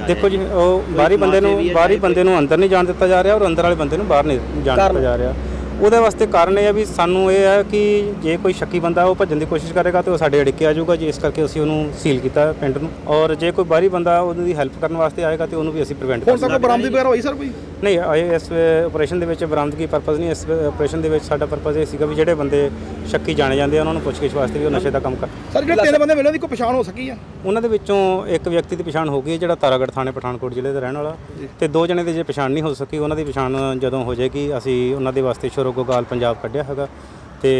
ਦੇਖੋ ਜੀ ਉਹ ਬਾਹਰੀ ਬੰਦੇ ਨੂੰ ਬਾਹਰੀ ਬੰਦੇ ਨੂੰ ਅੰਦਰ ਨਹੀਂ ਜਾਣ ਦਿੱਤਾ ਜਾ ਰਿਹਾ ਔਰ ਅੰਦਰ ਵਾਲੇ ਬੰਦੇ ਨੂੰ ਬਾਹਰ ਨਹੀਂ ਜਾਣ ਦਿੱਤਾ ਜਾ ਰਿਹਾ। ਉਹਦੇ ਵਾਸਤੇ ਕਾਰਨ ਇਹ ਹੈ ਵੀ ਸਾਨੂੰ ਇਹ ਹੈ ਕਿ ਜੇ ਕੋਈ ਸ਼ੱਕੀ ਬੰਦਾ ਉਹ ਭੱਜਣ ਦੀ ਕੋਸ਼ਿਸ਼ ਕਰੇਗਾ ਤੇ ਉਹ ਸਾਡੇ ਅੜਿੱਕੇ ਆ ਜਾਊਗਾ ਜੀ ਇਸ ਕਰਕੇ ਅਸੀਂ ਉਹਨੂੰ ਸੀਲ ਕੀਤਾ ਪਿੰਡ ਨੂੰ। ਔਰ ਜੇ ਕੋਈ ਬਾਹਰੀ ਬੰਦਾ ਉਹਦੀ ਹੈਲਪ ਕਰਨ ਵਾਸਤੇ ਆਏਗਾ ਤੇ ਉਹਨੂੰ ਵੀ ਅਸੀਂ ਪ੍ਰੀਵੈਂਟ ਹੁਣ ਕਰ ਤੱਕ ਬਰਾਮਦੀ ਵਗੈਰਾ ਹੋਈ ਸਰ ਕੋਈ? ਨਹੀਂ ਇਹ ਇਸ ਆਪਰੇਸ਼ਨ ਦੇ ਵਿੱਚ ਬਰਾਮਦਗੀ ਪਰਪਸ ਨਹੀਂ ਇਸ ਆਪਰੇਸ਼ਨ ਦੇ ਵਿੱਚ ਸਾਡਾ ਪਰਪਸ ਇਹ ਸੀਗਾ ਵੀ ਜਿਹੜੇ ਬੰਦੇ ਸ਼ੱਕੀ ਜਾਣੇ ਜਾਂਦੇ ਆ ਉਹਨਾਂ ਨੂੰ ਪੁੱਛਗਿੱਛ ਵਾਸਤੇ ਵੀ ਉਹ ਨਸ਼ੇ ਦਾ ਕੰਮ ਕਰ ਸਰ ਜਿਹੜੇ ਤਿੰਨ ਬੰਦੇ ਮਿਲੇ ਦੀ ਕੋਈ ਪਛਾਣ ਹੋ ਸਕੀ ਆ? ਉਹਨਾਂ ਦੇ ਵਿੱਚੋਂ ਇੱਕ ਵਿਅਕਤੀ ਦੀ ਪਛਾਣ ਹੋ ਗਈ ਹੈ ਜਿਹੜਾ ਤਾਰਾਗੜ੍ਹ ਥਾਣੇ ਪਠਾਨਕੋਟ ਜ਼ਿਲ੍ਹੇ ਦਾ ਰਹਿਣ ਵਾਲਾ। ਤੇ ਦੋ ਜਣੇ ਦੀ ਜੇ ਪਛਾਣ ਨਹੀਂ ਹੋ ਸਕੀ ਉਹਨਾਂ ਦੀ ਪਛਾਣ ਜਦੋਂ ਹੋ ਜਾਏਗੀ ਅਸੀਂ ਉਹਨਾਂ ਦੇ ਵਾਸਤੇ ਸ਼ੁਰੋਗੋਗਾਲ ਪੰਜਾਬ ਕੱਢਿਆ ਹੈਗਾ। ਤੇ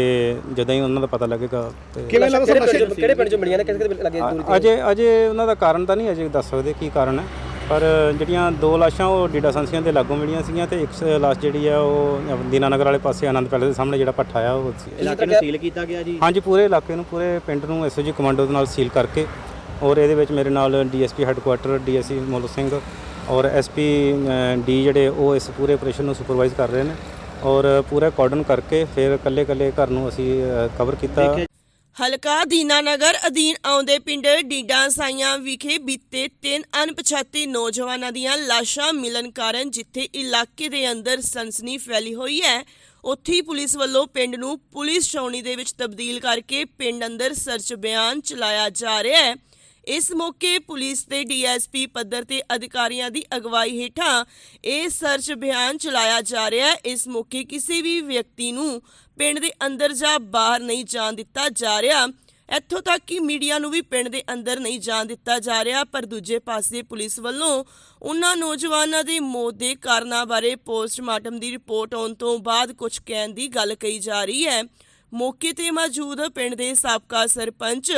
ਜਦੋਂ ਹੀ ਉਹਨਾਂ ਦਾ ਪਤਾ ਲੱਗੇਗਾ ਤੇ ਕਿਵੇਂ ਲੱਗਦਾ ਸਰ ਨਸ਼ੇ ਕਿਹੜੇ ਪਿੰਡ ਚੋਂ ਮਿਲੀਆਂ ਨੇ? ਕਿਸ ਕਿਸ ਲੱਗੇ ਦੂਰ ਅਜੇ ਅਜੇ ਉਹਨਾਂ ਦਾ ਕਾਰਨ ਤਾਂ ਨਹੀਂ ਅਜੇ ਦੱਸ ਸਕਦੇ ਕੀ ਕਾਰਨ ਹੈ। ਪਰ ਜਿਹੜੀਆਂ ਦੋ ਲਾਸ਼ਾਂ ਉਹ ਡੀਡਾ ਸੰਸੀਆਂ ਦੇ ਲਾਗੋਂ ਮਿਲੀਆਂ ਸੀਗੀਆਂ ਤੇ ਇੱਕ ਲਾਸ਼ ਜਿਹੜੀ ਆ ਉਹ ਦੀਨਾਨਗਰ ਵਾਲੇ ਪਾਸੇ ਆਨੰਦ ਪੈਲੇਸ ਦੇ ਸਾਹਮਣੇ ਜਿਹੜਾ ਪੱਠਾ ਆ ਉਹ ਸੀ। ਇਲਾਕੇ ਨੂੰ ਸੀਲ ਕੀਤਾ ਗਿਆ ਜੀ? ਹਾਂਜੀ ਪੂਰੇ ਇਲਾਕੇ ਨੂੰ ਪੂਰੇ ਪਿੰਡ ਨੂੰ ਐਸਓਜੀ ਕਮਾਂਡੋ ਦੇ ਨਾਲ ਸੀਲ ਕਰਕੇ ਔਰ ਇਹਦੇ ਵਿੱਚ ਮੇਰੇ ਨਾਲ DSP headquarter DSP Molu Singh ਔਰ ਐਸਪੀ ਡੀ ਜਿਹੜੇ ਉਹ ਇਸ ਪੂਰੇ ਆਪਰੇਸ਼ਨ ਨੂੰ ਸੁਪਰਵਾਈਜ਼ ਕਰ ਰਹੇ ਨੇ ਔਰ ਪੂਰਾ ਕਾਰਡਨ ਕਰਕੇ ਫਿਰ ਇਕੱਲੇ ਇਕੱਲੇ ਘਰ ਨੂੰ ਅਸੀਂ ਕਵਰ ਕੀਤਾ। ਹਲਕਾ ਦੀਨਾਨਗਰ ਅਧੀਨ ਆਉਂਦੇ ਪਿੰਡ ਡੀਡਾ ਸਾਈਆਂ ਵਿਖੇ ਬੀਤੇ ਤਿੰਨ ਅਣਪਛਾਤੇ ਨੌਜਵਾਨਾਂ ਦੀਆਂ ਲਾਸ਼ਾਂ ਮਿਲਣ ਕਾਰਨ ਜਿੱਥੇ ਇਲਾਕੇ ਦੇ ਅੰਦਰ ਸਨਸਨੀ ਫੈਲੀ ਹੋਈ ਹੈ, ਉੱਥੇ ਹੀ ਪੁਲਿਸ ਵੱਲੋਂ ਪਿੰਡ ਨੂੰ ਪੁਲਿਸ ਛਾਉਣੀ ਦੇ ਵਿੱਚ ਤਬਦੀਲ ਕਰਕੇ ਪਿੰਡ ਅੰਦਰ ਸਰਚ ਅਭਿਆਨ ਚਲਾਇਆ ਜਾ ਰਿਹਾ ਹੈ। ਇਸ ਮੌਕੇ ਪੁਲਿਸ ਤੇ ਡੀਐਸਪੀ ਪੱਧਰ ਤੇ ਅਧਿਕਾਰੀਆਂ ਦੀ ਅਗਵਾਈ ਹੇਠਾਂ ਇਹ ਸਰਚ ਅਭਿਆਨ ਚਲਾਇਆ ਜਾ ਰਿਹਾ ਹੈ। ਇਸ ਮੌਕੇ ਕਿਸੇ ਵੀ ਵਿਅਕਤੀ ਨੂੰ ਪਿੰਡ ਦੇ ਅੰਦਰ ਜਾਂ ਬਾਹਰ ਨਹੀਂ ਜਾਣ ਦਿੱਤਾ ਜਾ ਰਿਹਾ। ਇੱਥੋਂ ਤੱਕ ਕਿ ਮੀਡੀਆ ਨੂੰ ਵੀ ਪਿੰਡ ਦੇ ਅੰਦਰ ਨਹੀਂ ਜਾਣ ਦਿੱਤਾ ਜਾ ਰਿਹਾ, ਪਰ ਦੂਜੇ ਪਾਸੇ ਪੁਲਿਸ ਵੱਲੋਂ ਉਹਨਾਂ ਨੌਜਵਾਨਾਂ ਦੇ ਮੌਤ ਦੇ ਕਾਰਨਾਂ ਬਾਰੇ ਪੋਸਟਮਾਰਟਮ ਦੀ ਰਿਪੋਰਟ ਆਉਣ ਤੋਂ ਬਾਅਦ ਕੁਝ ਕਹਿਣ ਦੀ ਗੱਲ ਕਹੀ ਜਾ ਰਹੀ ਹੈ। ਮੌਕੇ ਤੇ ਮੌਜੂਦ ਪਿੰਡ ਦੇ ਸਾਬਕਾ ਸਰਪੰਚ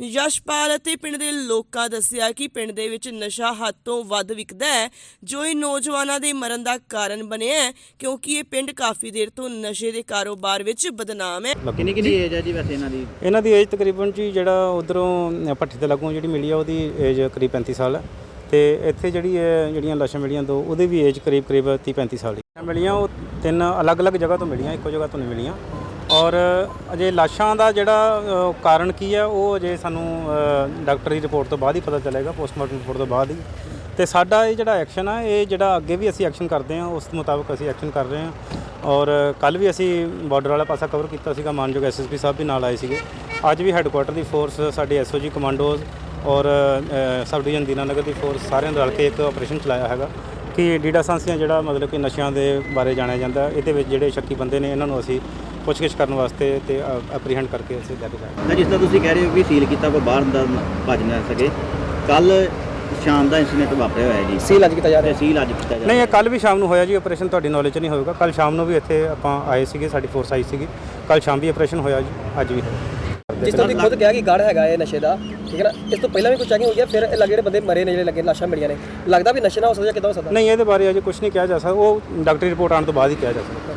ਯਸ਼ਪਾਲ ਅਤੇ ਪਿੰਡ ਦੇ ਲੋਕਾਂ ਦੱਸਿਆ ਕਿ ਪਿੰਡ ਦੇ ਵਿੱਚ ਨਸ਼ਾ ਹੱਦ ਤੋਂ ਵੱਧ ਵਿਕਦਾ ਹੈ ਜੋ ਇਹ ਨੌਜਵਾਨਾਂ ਦੇ ਮਰਨ ਦਾ ਕਾਰਨ ਬਣਿਆ ਹੈ ਕਿਉਂਕਿ ਇਹ ਪਿੰਡ ਕਾਫੀ ਦੇਰ ਤੋਂ ਨਸ਼ੇ ਦੇ ਕਾਰੋਬਾਰ ਵਿੱਚ ਬਦਨਾਮ ਹੈ। ਕਿੰਨੀ ਕਿੰਨੀ ਏਜ ਹੈ ਜੀ ਵੈਸੇ ਇਹਨਾਂ ਦੀ? ਇਹਨਾਂ ਦੀ ਏਜ ਤਕਰੀਬਨ ਜੀ ਜਿਹੜਾ ਉਧਰੋਂ ਭੱਠੀ ਦੇ ਲਾਗੋਂ ਜਿਹੜੀ ਮਿਲੀ ਆ ਉਹਦੀ ਏਜ ਕਰੀਬ 35 ਸਾਲ ਹੈ। ਤੇ ਇੱਥੇ ਜਿਹੜੀ ਹੈ ਜਿਹੜੀਆਂ ਲਾਸ਼ਾਂ ਮਿਲੀਆਂ ਦੋ ਉਹਦੀ ਵੀ ਏਜ ਕਰੀਬ ਕਰੀਬ 30 35 ਸਾਲ ਦੀ ਮਿਲੀਆਂ ਉਹ ਤਿੰਨ ਅਲੱਗ-ਅਲੱਗ ਜਗ੍ਹਾ ਤੋਂ ਮਿਲੀਆਂ ਇੱਕੋ ਜਗ੍ਹਾ ਤੋਂ ਨਹੀਂ ਮਿਲੀਆਂ। ਔਰ ਅਜੇ ਲਾਸ਼ਾਂ ਦਾ ਜਿਹੜਾ ਅ, ਕਾਰਨ ਕੀ ਹੈ ਉਹ ਅਜੇ ਸਾਨੂੰ ਅ, ਡਾਕਟਰੀ ਰਿਪੋਰਟ ਤੋਂ ਬਾਅਦ ਹੀ ਪਤਾ ਚੱਲੇਗਾ ਪੋਸਟਮਾਰਟਮ ਰਿਪੋਰਟ ਤੋਂ ਬਾਅਦ ਹੀ। ਤੇ ਸਾਡਾ ਇਹ ਜਿਹੜਾ ਐਕਸ਼ਨ ਆ ਇਹ ਜਿਹੜਾ ਅੱਗੇ ਵੀ ਅਸੀਂ ਐਕਸ਼ਨ ਕਰਦੇ ਹਾਂ ਉਸ ਮੁਤਾਬਕ ਅਸੀਂ ਐਕਸ਼ਨ ਕਰ ਰਹੇ ਹਾਂ। ਔਰ ਕੱਲ ਵੀ ਅਸੀਂ ਬਾਰਡਰ ਵਾਲਾ ਪਾਸਾ ਕਵਰ ਕੀਤਾ ਸੀਗਾ ਮਾਨਯੋਗ ਐਸਐਸਪੀ ਸਾਹਿਬ ਵੀ ਨਾਲ ਆਏ ਸੀਗੇ। ਅੱਜ ਵੀ ਹੈੱਡਕੁਆਟਰ ਦੀ ਫੋਰਸ ਸਾਡੀ ਐਸਓਜੀ ਕਮਾਂਡੋਜ਼ ਔਰ ਅ, ਸਬ ਡਿਵੀਜ਼ਨ ਦੀਨਾਨਗਰ ਦੀ ਫੋਰਸ ਸਾਰਿਆਂ ਨੇ ਰਲ ਕੇ ਇੱਕ ਆਪਰੇਸ਼ਨ ਚਲਾਇਆ ਹੈਗਾ। ਕਿ ਡੀਡਾ ਸੰਸੀਆਂ ਜਿਹੜਾ ਮਤਲਬ ਕਿ ਨਸ਼ਿਆਂ ਦੇ ਬਾਰੇ ਜਾਣਿਆ ਜਾਂਦਾ ਇਹਦੇ ਵਿੱਚ ਜਿਹੜੇ ਸ਼ੱਕੀ ਬੰਦੇ ਨੇ ਇਹਨਾਂ ਨੂੰ ਅਸੀਂ ਪੁੱਛਗਿੱਛ ਕਰਨ ਵਾਸਤੇ ਤੇ ਐਪਰੀਹੈਂਡ ਕਰਕੇ ਅਸੀਂ ਲੈ ਕੇ ਜਾਵਾਂਗੇ। ਤਾਂ ਜਿਸ ਤਰ੍ਹਾਂ ਤੁਸੀਂ ਕਹਿ ਰਹੇ ਹੋ ਕਿ ਸੀਲ ਕੀਤਾ ਕੋਈ ਬਾਹਰ ਦਾ ਭੱਜ ਨਾ ਸਕੇ। ਕੱਲ ਸ਼ਾਮ ਦਾ ਇਨਸੀਡੈਂਟ ਵਾਪਰਿਆ ਹੋਇਆ ਜੀ। ਸੀਲ ਅੱਜ ਕੀਤਾ ਜਾ ਤੇ ਸੀਲ ਅੱਜ ਕੀਤਾ ਜਾ ਨਹੀਂ ਇਹ ਕੱਲ ਵੀ ਸ਼ਾਮ ਨੂੰ ਹੋਇਆ ਜੀ ਆਪਰੇਸ਼ਨ ਤੁਹਾਡੀ ਨੌਲੇਜ ਨਹੀਂ ਹੋਵੇਗਾ। ਕੱਲ ਸ਼ਾਮ ਨੂੰ ਵੀ ਇੱਥੇ ਆਪਾਂ ਆਏ ਸੀਗੇ ਸਾਡੀ ਫੋਰਸ ਆਈ ਸੀਗੀ। ਕੱਲ ਸ਼ਾਮ ਵੀ ਆਪਰੇਸ਼ਨ ਹੋਇਆ ਜੀ ਅੱਜ ਵੀ। ਹੋਇਆ ਜਿਸ ਤਰ੍ਹਾਂ ਤੁਸੀਂ ਖੁਦ ਕਿਹਾ ਕਿ ਗੜ ਹੈਗਾ ਇਹ ਨਸ਼ੇ ਦਾ ਠੀਕ ਹੈ ਨਾ? ਇਸ ਤੋਂ ਪਹਿਲਾਂ ਵੀ ਕੋਈ ਚੈਕਿੰਗ ਹੋਈ ਹੈ? ਫਿਰ ਇਹ ਲੱਗੇ ਜਿਹੜੇ ਬੰਦੇ ਮਰੇ ਨੇ ਜਿਹੜੇ ਲੱਗੇ ਲਾਸ਼ਾਂ ਮਿਲੀਆਂ ਨੇ। ਲੱਗਦਾ ਵੀ ਨਸ਼ੇ ਨਾ ਹੋ ਸਕਦਾ ਕਿਦਾਂ ਹੋ ਸਕਦਾ? ਨਹੀਂ ਇਹਦੇ ਬਾਰੇ ਅਜੇ ਕੁਝ ਨਹੀਂ ਕਿਹਾ ਜਾ ਸਕਦਾ। ਉਹ ਡਾਕਟਰੀ ਰਿਪੋਰਟ ਆਉਣ ਤੋਂ ਬਾਅਦ ਹੀ ਕਿਹਾ ਜਾ ਸਕਦਾ।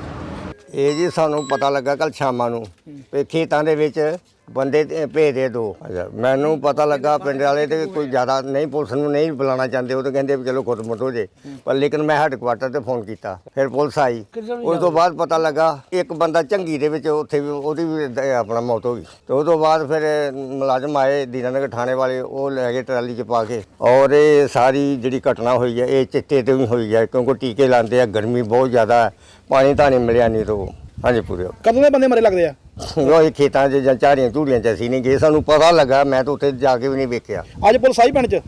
ਇਹ ਜੀ ਸਾਨੂੰ ਪਤਾ ਲੱਗਾ ਕੱਲ ਸ਼ਾਮਾਂ ਨੂੰ ਵੀ ਖੇਤਾਂ ਦੇ ਵਿੱਚ ਬੰਦੇ ਤੇ ਭੇਜਦੇ ਦੋ। ਅੱਛਾ ਮੈਨੂੰ ਪਤਾ ਲੱਗਾ ਪਿੰਡ ਵਾਲੇ ਤੇ ਕੋਈ ਜ਼ਿਆਦਾ ਨਹੀਂ ਪੁਲਿਸ ਨੂੰ ਨਹੀਂ ਬੁਲਾਉਣਾ ਚਾਹੁੰਦੇ ਉਹ ਤਾਂ ਕਹਿੰਦੇ ਵੀ ਚਲੋ ਖੁਦ ਮੁੱਟ ਹੋ ਜੇ। ਪਰ ਲੇਕਿਨ ਮੈਂ ਹੈੱਡਕੁਆਟਰ ਤੇ ਫੋਨ ਕੀਤਾ ਫਿਰ ਪੁਲਿਸ ਆਈ। ਉਸ ਤੋਂ ਬਾਅਦ ਪਤਾ ਲੱਗਾ ਇੱਕ ਬੰਦਾ ਝੰਗੀ ਦੇ ਵਿੱਚ ਉੱਥੇ ਵੀ ਉਹਦੀ ਵੀ ਦ- ਆਪਣਾ ਮੌਤ ਹੋ ਗਈ। ਤੇ ਉਸ ਤੋਂ ਬਾਅਦ ਫਿਰ ਮੁਲਾਜ਼ਮ ਆਏ ਦੀਨਾਨਗਰ ਥਾਣੇ ਵਾਲੇ ਉਹ ਲੈ ਗਏ ਟਰਾਲੀ 'ਚ ਪਾ ਕੇ। ਔਰ ਇਹ ਸਾਰੀ ਜਿਹੜੀ ਘਟਨਾ ਹੋਈ ਹੈ ਇਹ ਚਿੱਟੇ ਤੇ ਵੀ ਹੋਈ ਹੈ ਕਿਉਂਕਿ ਟੀਕੇ ਲਾਉਂਦੇ ਆ ਗਰਮੀ ਬਹੁਤ ਜ਼ਿਆਦਾ ਹੈ ਪਾਣੀ ਤਾਂ ਨਹੀਂ ਮਿਲਿਆ ਨਹੀਂ ਤੋਂ ਹਾਂਜੀ ਪੂਰੇ ਕਦੋਂ ਦੇ ਬੰਦੇ ਮਰੇ ਲੱਗਦੇ ਆ? ਉਹ ਖੇਤਾਂ 'ਚ ਜਾਂ ਝਾੜੀਆਂ ਝੂੜੀਆਂ 'ਚ ਅਸੀਂ ਨਹੀਂ ਗਏ। ਸਾਨੂੰ ਪਤਾ ਲੱਗਾ ਮੈਂ ਤਾਂ ਉੱਥੇ ਜਾ ਕੇ ਵੀ ਨਹੀਂ ਵੇਖਿਆ। ਅੱਜ ਪੁਲਿਸ ਆਈ ਪਿੰਡ 'ਚ?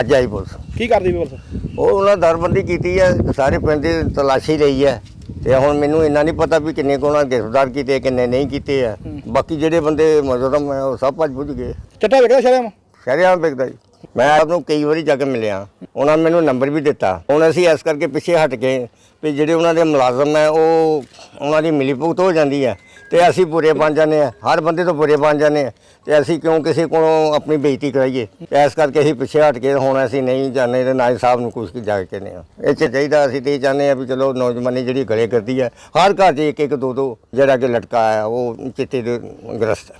ਅੱਜ ਆਈ ਪੁਲਿਸ। ਕੀ ਕਰਦੀ ਵੀ ਪੁਲਿਸ? ਉਹ ਉਹਨਾਂ ਦਰਬੰਦੀ ਕੀਤੀ ਹੈ ਸਾਰੇ ਪਿੰਡ ਦੀ ਤਲਾਸ਼ੀ ਲਈ ਹੈ ਤੇ ਹੁਣ ਮੈਨੂੰ ਇੰਨਾ ਨਹੀਂ ਪਤਾ ਵੀ ਕਿੰਨੇ ਕੋਣਾ ਗ੍ਰਿਫਤਾਰ ਕੀਤੇ ਕਿੰਨੇ ਨਹੀਂ ਕੀਤੇ ਆ। ਬਾਕੀ ਜਿਹੜੇ ਬੰਦੇ ਮੌਜੂਦ ਆ ਮੈਂ ਉਹ ਸਭ ਭੱਜ ਭੁੱਜ ਗਏ। ਚਿੱਟਾ ਵੇਖਦਾ ਸ਼ਰਿਆਮ? ਸ਼ਰਿਆਮ ਵਿਕਦਾ ਜੀ। ਮੈਂ ਆਪ ਨੂੰ ਕਈ ਵਾਰੀ ਜਾ ਕੇ ਮਿਲਿਆ। ਉਹਨਾਂ ਨੇ ਮੈਨੂੰ ਨੰਬਰ ਵੀ ਦਿੱਤਾ। ਹੁਣ ਅਸੀਂ ਇਸ ਕਰਕੇ ਪਿੱਛੇ ਹਟ ਕੇ ਵੀ ਜਿਹੜੇ ਉਹਨਾਂ ਦੇ ਮੁਲਾਜ਼ਮ ਹੈ ਉਹ ਉਹਨਾਂ ਦੀ ਮਿਲੀ ਭੁਗਤ ਹੋ ਜਾਂਦੀ ਹੈ ਤੇ ਅਸੀਂ ਬੁਰੇ ਬਣ ਜਾਂਦੇ ਆ ਹਰ ਬੰਦੇ ਤੋਂ ਬੁਰੇ ਬਣ ਜਾਂਦੇ ਆ ਤੇ ਅਸੀਂ ਕਿਉਂ ਕਿਸੇ ਕੋਲੋਂ ਆਪਣੀ ਬੇਇੱਜ਼ਤੀ ਕਰਾਈਏ? ਤੇ ਇਸ ਕਰਕੇ ਅਸੀਂ ਪਿੱਛੇ ਹਟ ਕੇ ਹੁਣ ਅਸੀਂ ਨਹੀਂ ਜਾਂਦੇ ਤੇ ਨਾ ਹੀ ਸਾਹਿਬ ਨੂੰ ਕੁਝ ਜਾ ਕੇ ਕਹਿੰਦੇ ਇਹ 'ਚ ਚਾਹੀਦਾ ਅਸੀਂ ਤੇ ਇਹ ਚਾਹੁੰਦੇ ਆ ਵੀ ਚਲੋ ਨੌਜਵਾਨੀ ਜਿਹੜੀ ਗਲੇ ਕਰਦੀ ਹੈ, ਹਰ ਘਰ 'ਚ ਇੱਕ ਇੱਕ ਦੋ ਦੋ ਜਿਹੜਾ ਕਿ ਲਟਕਾ ਹੈ ਉਹ ਚਿੱਟੇ ਦੇ ਗ੍ਰਸਤ ਹੈ।